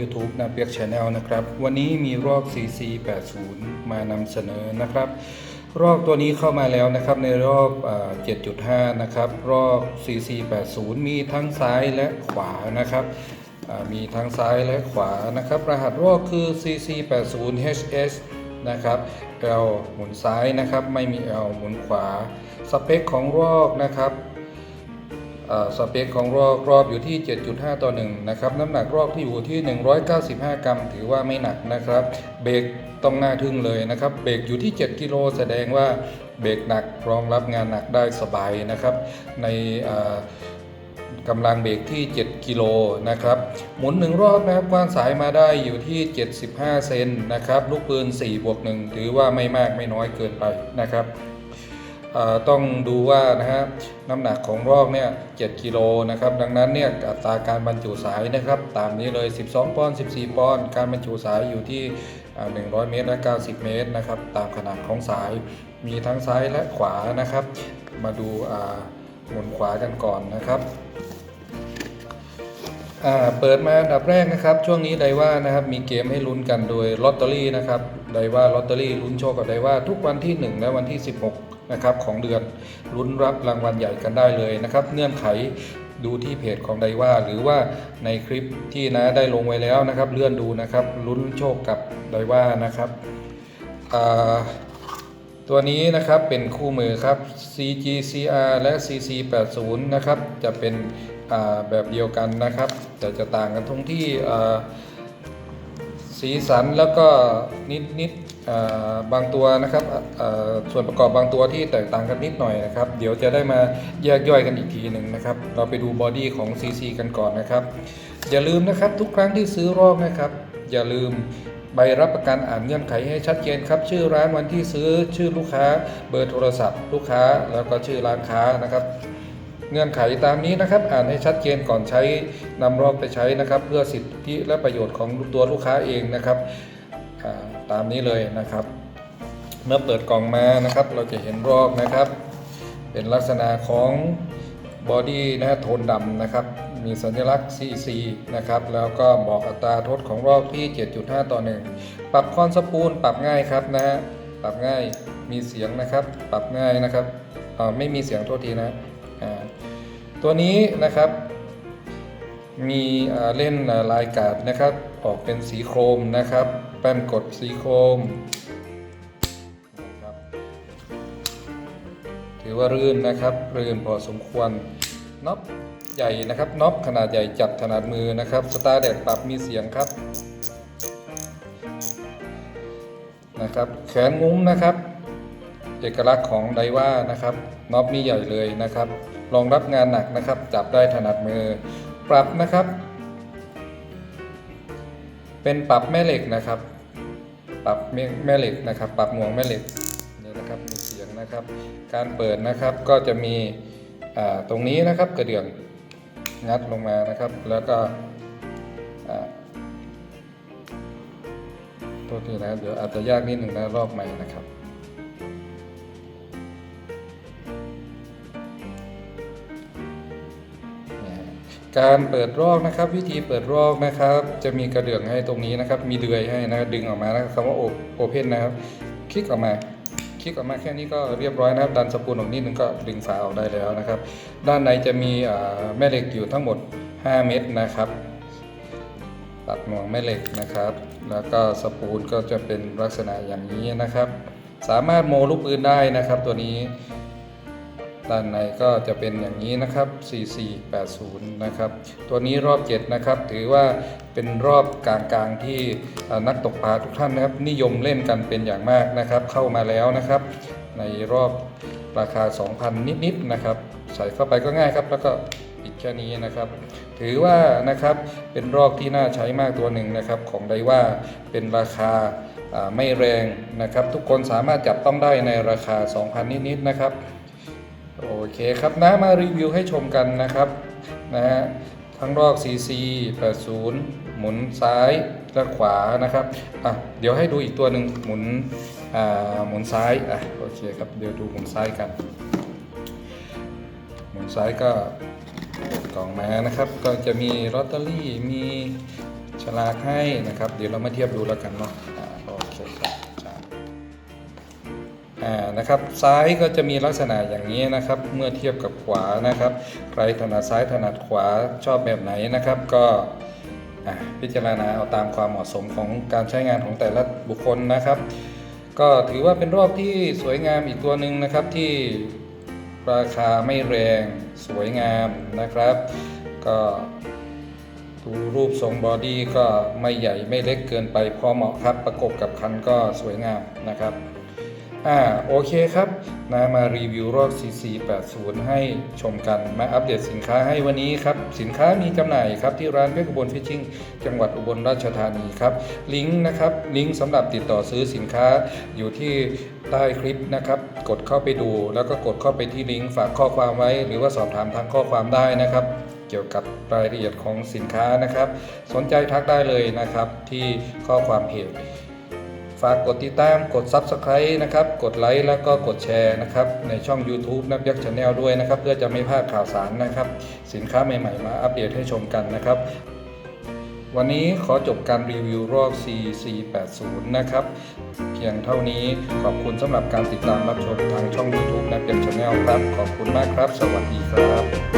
YouTube นาเปียกชาแนลนะครับ วันนี้มีรอบ CC80 มานำเสนอนะครับ รอบตัวนี้เข้ามาแล้วนะครับในรอบ 7.5 นะครับ รอบ CC80 มีทั้งซ้ายและขวานะครับ มีทั้งซ้ายและขวานะครับ รหัสรอบคือ CC80HS นะครับ L หมุนซ้ายนะครับ ไม่มี L หมุนขวา สเปคของรอบนะครับ สเปคของรอบรอบอยู่ที่ 7.5 ต่อ 1 นะครับ น้ำหนักรอบที่อยู่ที่ 195 กรัม ถือว่าไม่หนักนะครับ เบรกต้องน่าทึ่งเลยนะครับ เบรกอยู่ที่ 7 กิโลแสดงว่าเบรกหนักรองรับงานหนักได้สบายนะครับ ในกำลังเบรกที่ 7 กิโลนะครับ หมุนหนึ่งรอบนะครับกว้านสายมาได้อยู่ที่ 75 เซนนะครับ ลูกปืน4บวก1ถือว่าไม่มากไม่น้อยเกินไปนะครับ ต้องดูว่านะฮะน้ำหนักของรอกเนี่ย7กิโลนะครับดังนั้นเนี่ยอัตราการบรรจุสายนะครับตามนี้เลย 12ปอนด์14ปอนด์การบรรจุสายอยู่ที่อ่า100 เมตรและ90 เมตรนะครับตามขนาดของสายมีทั้งซ้ายและขวานะครับ มาดูหมุนขวากันก่อนนะครับเปิดมาอันดับแรกนะครับ ช่วงนี้ไดว่านะครับมีเกมให้ลุ้นกันโดยลอตเตอรี่นะครับไดว่าลอตเตอรี่ลุ้นโชคกับไดว่าทุกวันที่ 1 และวันที่ 16 นะครับของเดือนลุ้นรับรางวัลใหญ่กันได้เลยนะครับ เงื่อนไขดูที่เพจของไดว่า หรือว่าในคลิปที่นะได้ลงไว้แล้วนะครับ เลื่อนดูนะครับลุ้นโชคกับไดว่านะครับตัวนี้นะครับเป็นคู่มือครับ CGCR และ CC80 นะครับจะเป็นแบบเดียวกันนะครับแต่จะต่างกันตรงที่สีสันแล้วก็นิดนิด บางตัวนะครับส่วนประกอบบางตัวที่แตกต่างกันนิดหน่อยนะครับ เดี๋ยวจะได้มาแยกย่อยกันอีกทีหนึ่งนะครับ เราไปดูบอดี้ของ CC กันก่อนนะครับ อย่าลืมนะครับทุกครั้งที่ซื้อรอกนะครับ อย่าลืมใบรับประกันอ่านเงื่อนไขให้ชัดเจนครับชื่อร้านวันที่ซื้อชื่อลูกค้า เบอร์โทรศัพท์ ลูกค้าแล้วก็ชื่อร้านค้านะครับ เงื่อนไขตามนี้นะครับ อ่านให้ชัดเจนก่อนใช้นำรอกไปใช้นะครับ เพื่อสิทธิและประโยชน์ของตัวลูกค้าเองนะครับ ตามนี้เลยนะครับ เมื่อเปิดกล่องมานะครับ เราจะเห็นรอกนะครับ เป็นลักษณะของบอดี้นะฮะโทนดำนะครับ มีสัญลักษณ์ CC นะครับ แล้วก็บอกอัตราโทษของรอบที่ 7.5 ต่อ 1 ปรับคอนสปูลปรับง่ายครับนะฮะปรับง่ายมีเสียงนะครับ ปรับง่ายนะครับไม่มีเสียงโทษทีนะตัวนี้นะครับมีเล่นลายกาดนะครับ ออกเป็นสีโครมนะครับ แป้นกดสีโครมนะครับถือว่ารื่นนะครับ รื่นพอสมควรน็อปใหญ่นะครับน็อปขนาดใหญ่จับถนัดมือนะครับ สตาร์แดดปรับมีเสียงครับนะครับแขนงุ้มนะครับ เอกลักษณ์ของไดว่านะครับน็อปนี่ใหญ่เลยนะครับรองรับงานหนักนะครับ จับได้ถนัดมือ ปรับนะครับ เป็นปรับแม่เหล็กนะครับ ปรับแม่เหล็กนะครับ ปรับหน่วงแม่เหล็กนี่นะครับมีเสียงนะครับ การเปิดนะครับก็จะมีตรงนี้นะครับกระเดื่องงัดลงมานะครับ แล้วก็ตัวนี้นะเดี๋ยวอาจจะยากนิดหนึ่งนะรอบใหม่นะครับ การเปิดรอกนะครับ วิธีเปิดรอกนะครับ จะมีกระเดื่องให้ตรงนี้นะครับ มีเดือยให้นะดึงออกมานะครับคำว่าโอเพนนะครับ คลิกออกมาคลิกออกมาแค่นี้ก็เรียบร้อยนะครับ ดันสปูลออกนิดนึงก็ดึงฝาออกได้แล้วนะครับ ด้านในจะมีแม่เหล็กอยู่ทั้งหมด 5 เม็ดนะครับตัดหน่วงแม่เหล็กนะครับ แล้วก็สปูลก็จะเป็นลักษณะอย่างนี้นะครับ สามารถโมลูกปืนได้นะครับ ตัวนี้ ด้านในก็จะเป็นอย่างนี้นะครับ 4480 นะครับ ตัวนี้รอบ 7 นะครับ ถือว่าเป็นรอบกลางๆที่นักตกปลาทุกท่านนะครับ นิยมเล่นกันเป็นอย่างมากนะครับ เข้ามาแล้วนะครับ ในรอบราคา 2,000 นิดๆนะครับ ใส่เข้าไปก็ง่ายครับ แล้วก็ปิดแค่นี้นะครับ ถือว่านะครับเป็นรอบที่น่าใช้มากตัวหนึ่งนะครับ ของไดว่าเป็นราคาไม่แรงนะครับ ทุกคนสามารถจับต้องได้ในราคา 2,000 นิดๆนะครับ โอเคครับนะมารีวิวให้ชมกันนะครับนะฮะทั้งรอก CC 80 หมุนซ้ายและขวานะครับอะเดี๋ยวให้ดูอีกตัวหนึ่งหมุนอ่าหมุนซ้ายอะโอเคครับเดี๋ยวดูหมุนซ้ายกัน หมุนซ้ายก็กล่องมานะครับ ก็จะมีลอตเตอรี่มีฉลากให้นะครับ เดี๋ยวเรามาเทียบดูแล้วกันเนาะอ่าโอเคครับ อ่านะครับซ้ายก็จะมีลักษณะอย่างนี้นะครับ เมื่อเทียบกับขวานะครับ ใครถนัดซ้ายถนัดขวาชอบแบบไหนนะครับ ก็พิจารณาเอาตามความเหมาะสมของการใช้งานของแต่ละบุคคลนะครับ ก็ถือว่าเป็นรอบที่สวยงามอีกตัวหนึ่งนะครับที่ราคาไม่แรงสวยงามนะครับ ก็ดูรูปทรงบอดี้ก็ไม่ใหญ่ไม่เล็กเกินไปพอเหมาะครับ ประกบกับคันก็สวยงามนะครับ อ่าโอเคครับนะมารีวิวรอบ CC 80 ให้ชมกันมาอัปเดตสินค้าให้วันนี้ครับ สินค้ามีจำหน่ายครับที่ร้านเพชรอุบลฟิชชิ่งจังหวัดอุบลราชธานีครับ ลิงก์นะครับ ลิงก์สำหรับติดต่อซื้อสินค้าอยู่ที่ใต้คลิปนะครับ กดเข้าไปดู แล้วก็กดเข้าไปที่ลิงก์ฝากข้อความไว้ หรือว่าสอบถามทางข้อความได้นะครับ เกี่ยวกับรายละเอียดของสินค้านะครับ สนใจทักได้เลยนะครับที่ข้อความเพจ ฝากกดติดตามกด Subscribe นะครับ กดไลค์แล้วก็กดแชร์นะครับ ในช่อง YouTube นับยักษ์ชาแนลด้วยนะครับ เพื่อจะไม่พลาดข่าวสารนะครับ สินค้าใหม่ๆ มาอัปเดตให้ชมกันนะครับ วันนี้ขอจบการรีวิวรอบ CC80 นะครับ เพียงเท่านี้ขอบคุณสำหรับการติดตามรับชมทางช่อง YouTube นับยักษ์ชาแนลครับ ขอบคุณมากครับ สวัสดีครับ